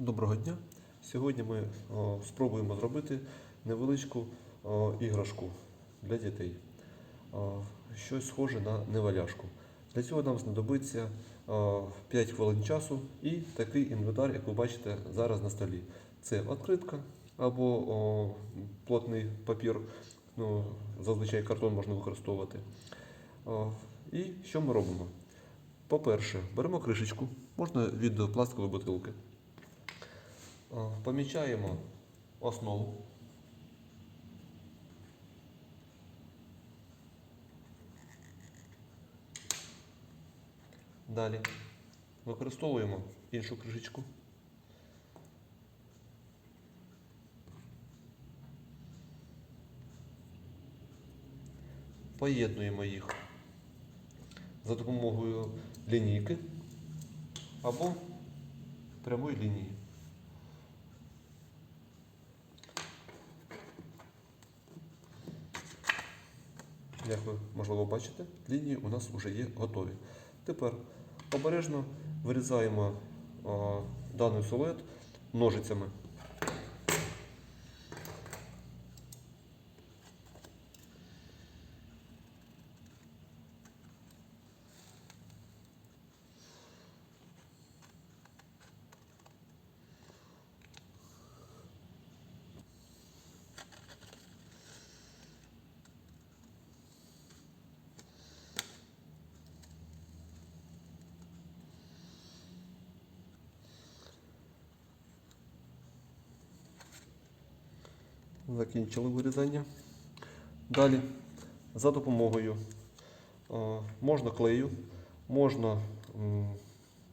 Доброго дня! Сьогодні ми спробуємо зробити невеличку іграшку для дітей. Щось схоже на неваляшку. Для цього нам знадобиться о, 5 хвилин часу і такий інвентар, як ви бачите зараз на столі. Це відкритка або плотний папір, ну, зазвичай картон можна використовувати. І що ми робимо? По-перше, беремо кришечку, можна від пластикової бутилки. Е, Помічаємо основу. Далі використовуємо іншу кришечку. Поєднуємо їх за допомогою лінійки або прямої лінії. Як ви можливо бачите, лінії у нас вже є готові. Тепер обережно вирізаємо даний силует ножицями. Закінчили вирізання. Далі за допомогою можна клею, можна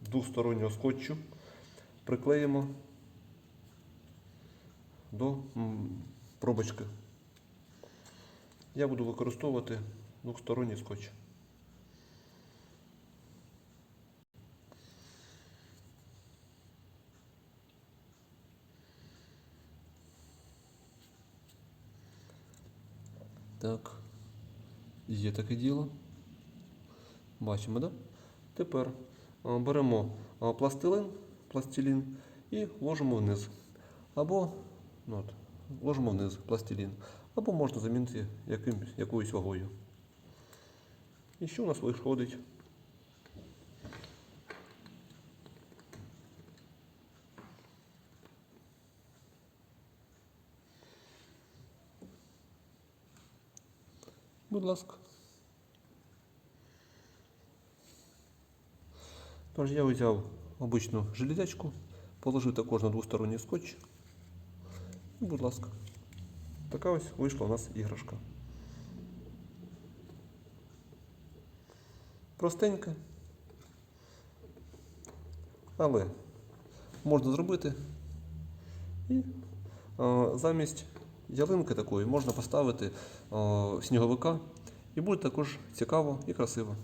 двостороннього скотчу приклеїмо до пробочки. Я буду використовувати двосторонній скотч. Так, є таке діло. Бачимо, да? Тепер беремо пластилин, пластилін і ложимо вниз. Або ну, от, ложимо вниз пластилін. Або можна замінити яким, якоюсь вагою. І що у нас виходить? Будь ласка. Тож я взяв обичну железячку, положив також на двосторонній скотч. І, будь ласка, така ось вийшла у нас іграшка. Простенька. Але можна зробити і е, замість ялинки такої можна поставити о, сніговика і буде також цікаво і красиво.